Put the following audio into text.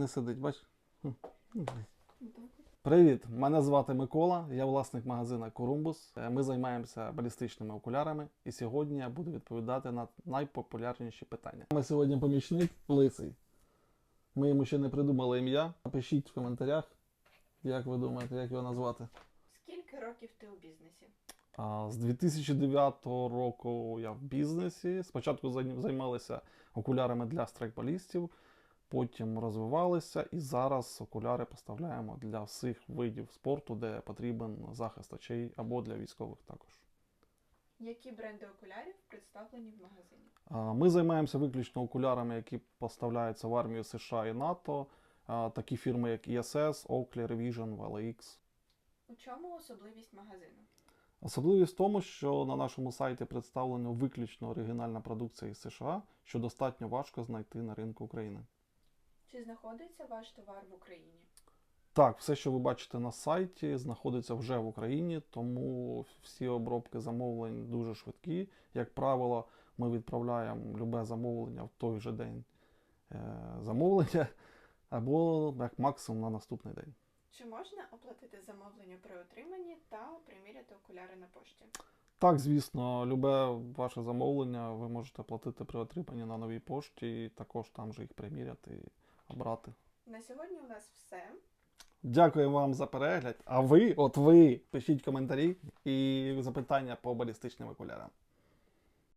Не сидить, бач? Отак от. Привіт! Мене звати Микола, я власник магазина Корумбус. Е, Ми займаємося балістичними окулярами, і сьогодні я буду відповідати на найпопулярніші питання. Ми сьогодні помічник Лисий. Ми йому ще не придумали ім'я. Напишіть в коментарях, як ви думаєте, як його назвати. Скільки років ти у бізнесі? А, З 2009 року я в бізнесі. Спочатку займалися окулярами для страйкболістів, потім розвивалися, і зараз окуляри поставляємо для всіх видів спорту, де потрібен захист очей або для військових також. Які бренди окулярів представлені в магазині? Ми займаємося виключно окулярами, які поставляються в армію США і НАТО. Такі фірми, як ISS, Oakley, Revision, VLX. У чому особливість магазину? Особливість в тому, що на нашому сайті представлено виключно оригінальна продукція із США, що достатньо важко знайти на ринку України. Чи знаходиться ваш товар в Україні? Так, все, що ви бачите на сайті, знаходиться вже в Україні, тому всі обробки замовлень дуже швидкі. Як правило, ми відправляємо любе замовлення в той же день е, замовлення, або як максимум на наступний день. Чи можна оплатити замовлення при отриманні та приміряти окуляри на пошті? Так, звісно, любе ваше замовлення ви можете платити при отриманні на новій пошті, і також там же їх приміряти обрати. На сьогодні у нас все. Дякую вам за перегляд. А ви, от ви, пишіть коментарі і запитання по балістичним окулярам.